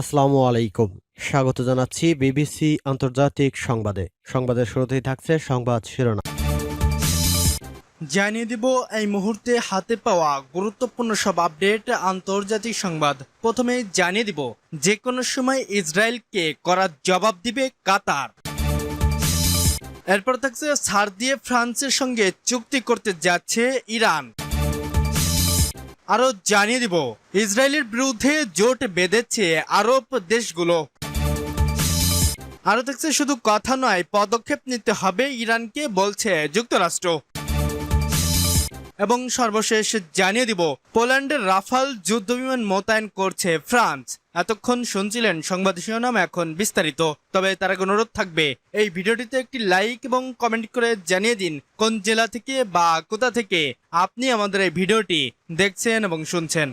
আসসালামু আলাইকুম। স্বাগত জানাচ্ছি বিবিসি আন্তর্জাতিক সংবাদে। সংবাদের শুরুতেই থাকছে সংবাদ শিরোনাম। জানিয়ে দিব এই মুহূর্তে হাতে পাওয়া গুরুত্বপূর্ণ সব আপডেট আন্তর্জাতিক সংবাদ। প্রথমে জানিয়ে দিব যে কোনো সময় ইসরায়েলকে করার জবাব দিবে কাতার। এরপর থাকছে ছাড় দিয়ে ফ্রান্সের সঙ্গে চুক্তি করতে যাচ্ছে ইরান। আরও জানিয়ে দিব, ইসরায়েলের বিরুদ্ধে জোট বেঁধেছে আরব দেশগুলো। আরও দেখছে শুধু কথা নয়, পদক্ষেপ নিতে হবে ইরানকে, বলছে যুক্তরাষ্ট্র। এবং সর্বশেষ জানিয়ে দিব, পোল্যান্ডের রাফাল যুদ্ধবিমান মোতায়েন করছে ফ্রান্স। এতক্ষণ শুনছিলেন সংবাদ শিরোনাম, এখন বিস্তারিত। তবে তার এক অনুরোধ থাকবে, এই ভিডিওটিতে একটি লাইক এবং কমেন্ট করে জানিয়ে দিন, কোন জেলা থেকে বা কোথা থেকে আপনি আমাদের এই ভিডিওটি দেখছেন এবং শুনছেন।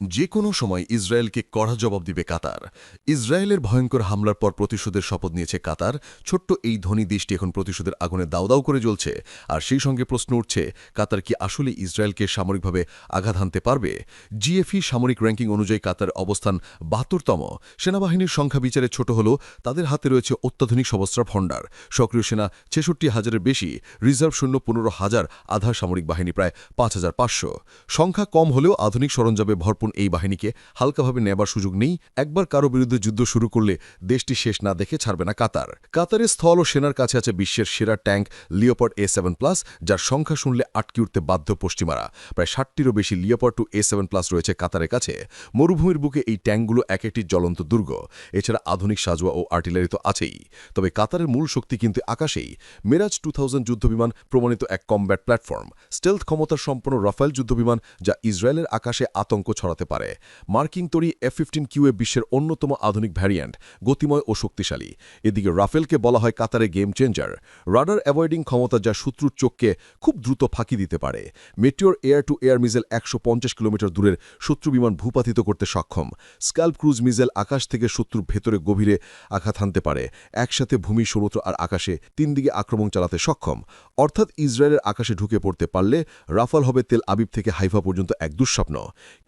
যে কোনো সময় ইসরায়েলকে কড়া জবাব দিবে কাতার। ইসরায়েলের ভয়ঙ্কর হামলার পর প্রতিশোধের শপথ নিয়েছে কাতার। ছোট্ট এই ধনী দেশটি এখন প্রতিশোধের আগুনে দাউ দাউ করে জ্বলছে। আর সেই সঙ্গে প্রশ্ন উঠছে, কাতার কি আসলে ইসরায়েলকে সামরিকভাবে আঘাত হানতে পারবে? জিএফই সামরিক র্যাঙ্কিং অনুযায়ী কাতার অবস্থান বাহাত্তরতম। সেনাবাহিনীর সংখ্যা বিচারে ছোট হলেও তাদের হাতে রয়েছে অত্যাধুনিক সবস্ত্র ভণ্ডার। সক্রিয় সেনা ছেষট্টি হাজারের বেশি, রিজার্ভ শূন্য পনেরো হাজার আধার সামরিক বাহিনী প্রায় পাঁচ হাজার পাঁচশো। সংখ্যা কম হলেও আধুনিক সরঞ্জামে ভরপুর এই বাহিনীকে হালকাভাবে নেবার সুযোগ নেই। একবার কারও বিরুদ্ধে যুদ্ধ শুরু করলে দেশটি শেষ না দেখে ছাড়বে না কাতার। কাতারের স্থল ও সেনার কাছে আছে বিশ্বের সেরা tank Leopard A seven plus যার সংখ্যা শুনলে আটকে উঠতে বাধ্য পশ্চিমারা। প্রায় ষাটটিরও বেশি Leopard two A seven plus রয়েছে কাতারের কাছে। মরুভূমির বুকে এই ট্যাঙ্কগুলো এক একটি জ্বলন্ত দুর্গ। এছাড়া আধুনিক সাজোয়া ও আর্টিলারি তো আছেই। তবে কাতারের মূল শক্তি কিন্তু আকাশেই। মেরাজ টু থাউজেন্ড যুদ্ধবিমান প্রমাণিত এক কমব্যাট প্ল্যাটফর্ম স্টেলথ ক্ষমতার সম্পন্ন রাফেল যুদ্ধবিমান যা ইসরায়েলের আকাশে আতঙ্ক ছড়াতে পারে। মার্কিং তরি এফ ফিফটিন কিউএ বিশ্বের অন্যতম আধুনিক ভ্যারিয়েন্ট, গতিময় ও শক্তিশালী। এদিকে রাফেলকে বলা হয় কাতারে গেম চেঞ্জার। রাডার অ্যাভয়েডিং ক্ষমতা যা শত্রুর চোখকে খুব দ্রুত ফাঁকি দিতে পারে। Meteor air to air missile একশো কিলোমিটার দূরের শত্রু বিমান ভূপাতিত করতে সক্ষম। স্ক্যাল্প ক্রুজ মিজেল আকাশ থেকে শত্রুর ভেতরে গভীরে আঘাত হানতে পারে। একসাথে ভূমি, সমুদ্র আর আকাশে তিন দিকে আক্রমণ চালাতে সক্ষম। অর্থাৎ ইসরায়েলের আকাশে ঢুকে পড়তে পারলে রাফাল হবে তেল আবিব থেকে হাইফা পর্যন্ত এক দুঃস্বপ্ন।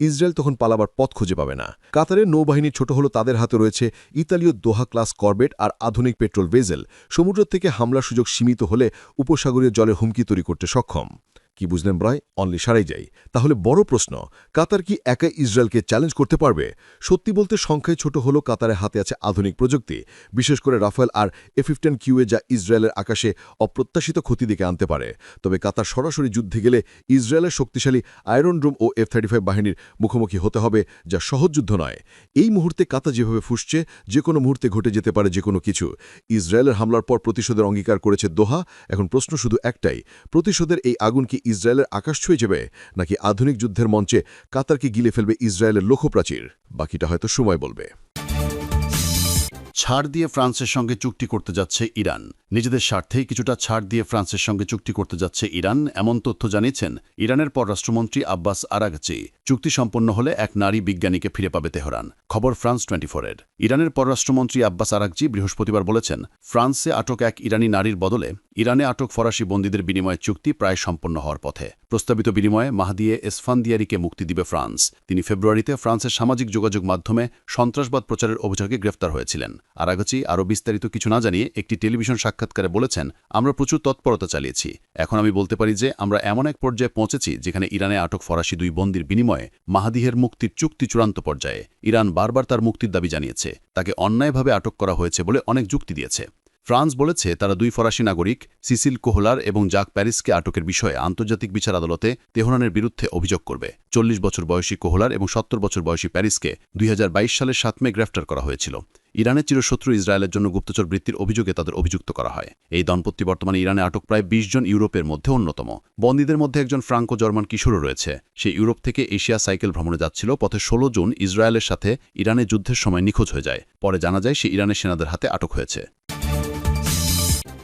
ইসরায়েল তখন পালাবার পথ খুঁজে পাবে না। কাতারের নৌবাহিনী ছোট হলো তাদের হাতে রয়েছে ইতালীয় দোহা ক্লাস করবেট আর আধুনিক পেট্রোল ভেজেল। সমুদ্র থেকে হামলার সুযোগ সীমিত হলে উপসাগরীয় জলে হুমকি তৈরি করতে সক্ষম। কি বুঝলেন ব্রয় অনলি সারাই যাই। তাহলে বড় প্রশ্ন, কাতার কি একাই ইসরায়েলকে চ্যালেঞ্জ করতে পারবে? সত্যি বলতে সংখ্যায় ছোট হলেও কাতারের হাতে আছে আধুনিক প্রযুক্তি। বিশেষ করে রাফেল আর এ ফিফটেন কিউএ যা ইসরায়েলের আকাশে অপ্রত্যাশিত ক্ষতি দিকে আনতে পারে। তবে কাতার সরাসরি যুদ্ধে গেলে ইসরায়েলের শক্তিশালী আয়রন রুম ও এফ থার্টি বাহিনীর মুখোমুখি হতে হবে, যা সহজ যুদ্ধ নয়। এই মুহূর্তে কাতা যেভাবে ফুসছে, যে কোনো মুহূর্তে ঘটে যেতে পারে যে কোনো কিছু। ইসরায়েলের হামলার পর প্রতিশোধের অঙ্গীকার করেছে দোহা। এখন প্রশ্ন শুধু একটাই, প্রতিশোধের এই আগুন কি ইসরায়েলের আকাশ ছুঁয়ে যাবে? নাকি আধুনিক যুদ্ধের মঞ্চে কাতারকে গিলে ফেলবে ইসরায়েলের লক্ষ্যপ্রাচীর? বাকিটা হয়তো সময় বলবে। ছাড় দিয়ে ফ্রান্সের সঙ্গে চুক্তি করতে যাচ্ছে ইরান। নিজেদের স্বার্থেই কিছুটা ছাড় দিয়ে ফ্রান্সের সঙ্গে চুক্তি করতে যাচ্ছে ইরান, এমন তথ্য জানিয়েছেন ইরানের পররাষ্ট্রমন্ত্রী আব্বাস আরাগচি। চুক্তি সম্পন্ন হলে এক নারী বিজ্ঞানীকে ফিরে পাবে তেহরান। খবর ফ্রান্স টোয়েন্টি ফোরের ইরানের পররাষ্ট্রমন্ত্রী আব্বাস আরাগজি বৃহস্পতিবার বলেছেন, ফ্রান্সে আটক এক ইরানি নারীর বদলে ইরানে আটক ফরাসি বন্দীদের বিনিময়ে চুক্তি প্রায় সম্পন্ন হওয়ার পথে। প্রস্তাবিত বিনিময়ে মাহাদিয়ে এসফান্দিয়ারিকে মুক্তি দিবে ফ্রান্স। তিনি ফেব্রুয়ারিতে ফ্রান্সের সামাজিক যোগাযোগ মাধ্যমে সন্ত্রাসবাদ প্রচারের অভিযোগে গ্রেফতার হয়েছিলেন। আরাগচি আরও বিস্তারিত কিছু না জানিয়ে একটি টেলিভিশন সাক্ষাৎকারে বলেছেন, আমরা প্রচুর তৎপরতা চালিয়েছি। এখন আমি বলতে পারি যে, আমরা এমন এক পর্যায়ে পৌঁছেছি যেখানে ইরানে আটক ফরাসি দুই বন্দির বিনিময়ে মাহাদিহের মুক্তির চুক্তি চূড়ান্ত পর্যায়ে। ইরান বারবার তার মুক্তির দাবি জানিয়েছে। তাকে অন্যায়ভাবে আটক করা হয়েছে বলে অনেক যুক্তি দিয়েছে। ফ্রান্স বলেছে তারা দুই ফরাসি নাগরিক, সিসিল কোহলার এবং জাক প্যারিসকে আটকের বিষয়ে আন্তর্জাতিক বিচার আদালতে তেহরানের বিরুদ্ধে অভিযোগ করবে। চল্লিশ বছর বয়সী কোহলার এবং সত্তর বছর বয়সী প্যারিসকে দুই হাজার বাইশ সালের সাত মে গ্রেফতার করা হয়েছিল। ইরানের চিরশত্রু ইসরায়েলের জন্য গুপ্তচর বৃত্তির অভিযোগে তাদের অভিযুক্ত করা হয়। এই দম্পতি বর্তমানে ইরানে আটক প্রায় ২০ জন ইউরোপের মধ্যে অন্যতম। বন্দীদের মধ্যে একজন ফ্রাঙ্কো জার্মান কিশোরও রয়েছে। সে ইউরোপ থেকে এশিয়া সাইকেল ভ্রমণে যাচ্ছিল, পথে ১৬ জুন ইসরায়েলের সাথে ইরানে যুদ্ধের সময় নিখোঁজ হয়ে যায়। পরে জানা যায় সে ইরানের সেনাদের হাতে আটক হয়েছে।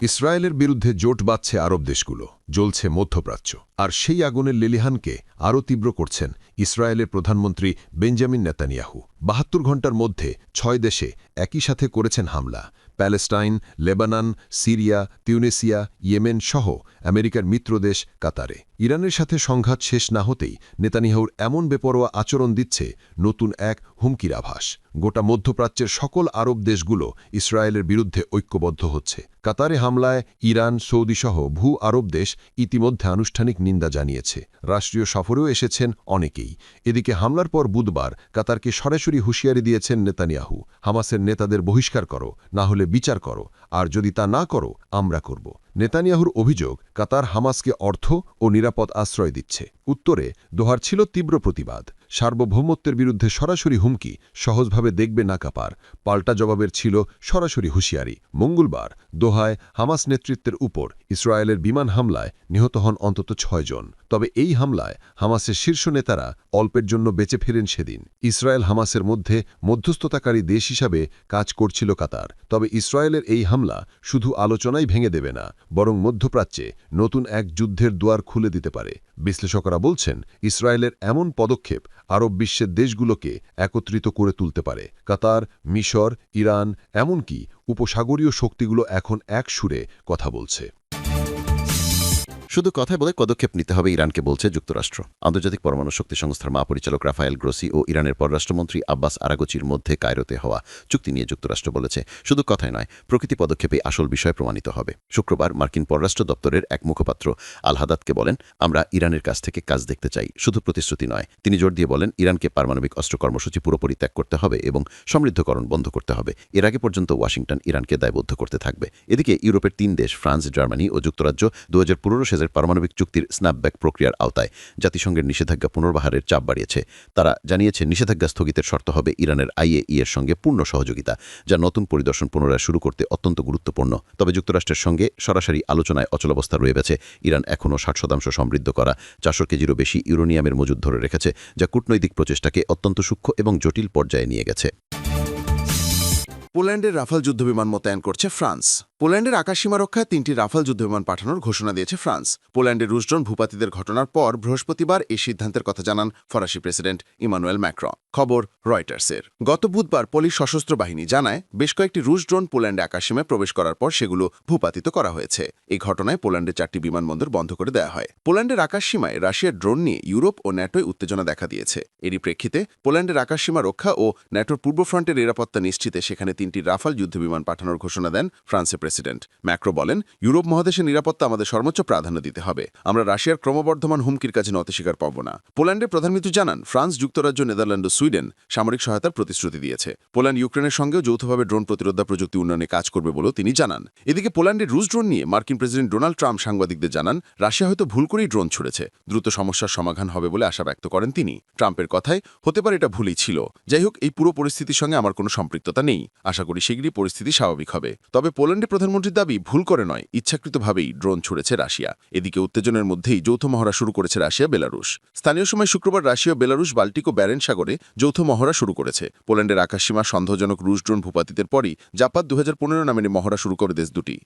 ইসরায়েলের বিরুদ্ধে জোট বাঁধছে আরব দেশগুলো, জ্বলছে মধ্যপ্রাচ্য। আর সেই আগুনের লেলিহানকে আরও তীব্র করছেন ইসরায়েলের প্রধানমন্ত্রী বেঞ্জামিন নেতানিয়াহু। বাহাত্তর ঘণ্টার মধ্যে ছয় দেশে একই সাথে করেছেন হামলা। Palestine, Lebanon, Syria, Tunisia, Yemen সহ আমেরিকার মিত্রদেশ কাতারে। ইরানের সাথে সংঘাত শেষ না হতেই নেতানিয়াহুর এমন বেপরোয়া আচরণ দিচ্ছে নতুন এক হুমকির আভাস। গোটা মধ্যপ্রাচ্যের সকল আরব দেশগুলো ইসরায়েলের বিরুদ্ধে ঐক্যবদ্ধ হচ্ছে। কাতারে হামলায় ইরান, সৌদিসহ ভূ আরব দেশ ইতিমধ্যে আনুষ্ঠানিক নিন্দা জানিয়েছে। রাষ্ট্রীয় সফরেও এসেছেন অনেকেই। এদিকে হামলার পর বুধবার কাতারকে সরাসরি হুঁশিয়ারি দিয়েছেন নেতানিয়াহু। হামাসের নেতাদের বহিষ্কার করো, না হলে বিচার করো, আর যদি তা না করো, আমরা করব। নেতানিয়াহুর অভিযোগ, কাতার হামাসকে অর্থ ও নিরাপদ আশ্রয় দিচ্ছে। উত্তরে, দোহার ছিল তীব্র প্রতিবাদ। সার্বভৌমত্বের বিরুদ্ধে সরাসরি হুমকি, সহজভাবে দেখবে না কাপার। পাল্টা জবাবের ছিল সরাসরি হুঁশিয়ারি। মঙ্গলবার, দোহায় হামাস নেতৃত্বের উপর ইসরায়েলের বিমান হামলায় নিহত হন অন্তত ছয়জন তবে এই হামলায় হামাসের শীর্ষ নেতারা অল্পের জন্য বেঁচে ফেরেন সেদিন। ইসরায়েল হামাসের মধ্যে মধ্যস্থতাকারী দেশ হিসাবে কাজ করছিল কাতার। তবে ইসরায়েলের এই হামলা শুধু আলোচনাই ভেঙে দেবে না, বরং মধ্যপ্রাচ্যে নতুন এক যুদ্ধের দুয়ার খুলে দিতে পারে। বিশ্লেষকরা বলছেন, ইসরায়েলের এমন পদক্ষেপ আরব বিশ্বের দেশগুলোকে একত্রিত করে তুলতে পারে। কাতার, মিশর, ইরান, এমনকি উপসাগরীয় শক্তিগুলো এখন এক সুরে কথা বলছে। শুধু কথায় বলে পদক্ষেপ নিতে হবে, ইরানকে বলছে যুক্তরাষ্ট্র। আন্তর্জাতিক পরমাণু শক্তি সংস্থার মহাপরিচালক রাফায়েল গ্রোসি ও ইরানের পররাষ্ট্রমন্ত্রী আব্বাস আরাগোচির মধ্যে কায়রোতে হওয়া চুক্তি নিয়ে যুক্তরাষ্ট্র বলেছে, শুধু কথাই নয়, প্রকৃতি পদক্ষেপে আসল বিষয় প্রমাণিত হবে। শুক্রবার মার্কিন পররাষ্ট্র দপ্তরের এক মুখপাত্র আল হাদাতকে বলেন, আমরা ইরানের কাছ থেকে কাজ দেখতে চাই, শুধু প্রতিশ্রুতি নয়। তিনি জোর দিয়ে বলেন, ইরানকে পারমাণবিক অস্ত্র কর্মসূচি পুরোপুরি ত্যাগ করতে হবে এবং সমৃদ্ধকরণ বন্ধ করতে হবে। এর আগে পর্যন্ত ওয়াশিংটন ইরানকে দায়বদ্ধ করতে থাকবে। এদিকে ইউরোপের তিন দেশ, ফ্রান্স, জার্মানি ও যুক্তরাজ্য দু হাজার পনেরো সালের পারমাণবিক চুক্তির স্ন্যাপব্যাক প্রক্রিয়ার আওতায় জাতিসংঘের নিষেধাজ্ঞা পুনর্বাহারের চাপ বাড়িয়েছে। তারা জানিয়েছে, নিষেধাজ্ঞা স্থগিতের শর্ত হবে ইরানের আইএই এর সঙ্গে পূর্ণ সহযোগিতা, যা নতুন পরিদর্শন পুনরায় শুরু করতে অত্যন্ত গুরুত্বপূর্ণ। তবে যুক্তরাষ্ট্রের সঙ্গে সরাসরি আলোচনায় অচলাবস্থা রয়ে গেছে। ইরান এখনও ষাট শতাংশ সমৃদ্ধ করা চারশো কেজিরও বেশি ইউরোনিয়ামের মজুদ ধরে রেখেছে, যা কূটনৈতিক প্রচেষ্টাকে অত্যন্ত সূক্ষ্ম এবং জটিল পর্যায়ে নিয়ে গেছে। পোল্যান্ডের রাফাল যুদ্ধবিমান মোতায়েন করছে ফ্রান্স। পোল্যান্ডের আকাশসীমা রক্ষায় তিনটি রাফাল যুদ্ধবিমান পাঠানোর ঘোষণা দিয়েছে ফ্রান্স। পোল্যান্ডের রুশড্রোন ভূপাতিদের ঘটনার পর বৃহস্পতিবার এই সিদ্ধান্তের কথা জানান ফরাসি প্রেসিডেন্ট ইমানুয়েল ম্যাক্র খবর রয়টার্সের। গত বুধবার পোলিশ সশস্ত্র বাহিনী জানায়, বেশ কয়েকটি রুশ ড্রোন পোল্যান্ডে আকাশসীমায় প্রবেশ করার পর সেগুলো ভূপাতিত করা হয়েছে। এই ঘটনায় পোল্যান্ডের চারটি বিমানবন্দর বন্ধ করে দেওয়া হয়। পোল্যান্ডের আকাশসীমায় রাশিয়ার ড্রোন নিয়ে ইউরোপ ও ন্যাটোয় উত্তেজনা দেখা দিয়েছে। এরই প্রেক্ষিতে পোল্যান্ডের আকাশসীমা রক্ষা ও ন্যাটোর পূর্ব ফ্রন্টের নিরাপত্তা নিশ্চিতে সেখানে তিনটি রাফাল যুদ্ধবিমান পাঠানোর ঘোষণা দেন ফ্রান্সের প্রেসিডেন্ট। ম্যাক্রো বলেন, ইউরোপ মহাদেশের নিরাপত্তা আমাদের সর্বোচ্চ প্রাধান্য দিতে হবে। আমরা রাশিয়ার ক্রমবর্ধমান হুমকির কাছে নতে স্বীকার পাব না। পোল্যান্ডের প্রধানমন্ত্রী জানান, ফ্রান্স, যুক্তরাজ্য, নেদারল্যান্ড ও সুইডেন সামরিক সহায়তার প্রতিশ্রুতি দিয়েছে। পোল্যান্ড ইউক্রেনের সঙ্গেও যৌথভাবে ড্রোন প্রতিরোধা প্রযুক্তি উন্নয়নে কাজ করবে বলেও তিনি জানান। এদিকে পোল্যান্ডের রুশ ড্রোন নিয়ে মার্কিন প্রেসিডেন্ট ডোনাল্ড ট্রাম্প সাংবাদিকদের জানান, রাশিয়া হয়তো ভুল করেই ড্রোন ছুড়েছে। দ্রুত সমস্যার সমাধান হবে বলে আশা ব্যক্ত করেন তিনি। ট্রাম্পের কথায়, হতে পারে এটা ভুলই ছিল। যাই হোক, এই পুরো পরিস্থিতির সঙ্গে আমার কোনো সম্পৃক্ততা নেই। আশা করি শীঘ্রই পরিস্থিতি স্বাভাবিক হবে। তবে পোল্যান্ডের প্রধানমন্ত্রীর দাবি ভুল করে নয়, ইচ্ছাকৃতভাবেই ড্রোন ছুড়েছে রাশিয়া। এদিকে উত্তেজনের মধ্যেই যৌথ মহড়া শুরু করেছে রাশিয়া, বেলারুশ। স্থানীয় সময় শুক্রবার রাশিয়া, বেলারুশ, বাল্টিক ও ব্যারেন সাগরে যৌথ মহড়া শুরু করেছে। পোল্যান্ডের আকাশসীমা সন্দেহজনক রুশ ড্রোন ভূপাতিতের পরই জাপাত দু নামের মহড়া শুরু করে দেশ দুটি।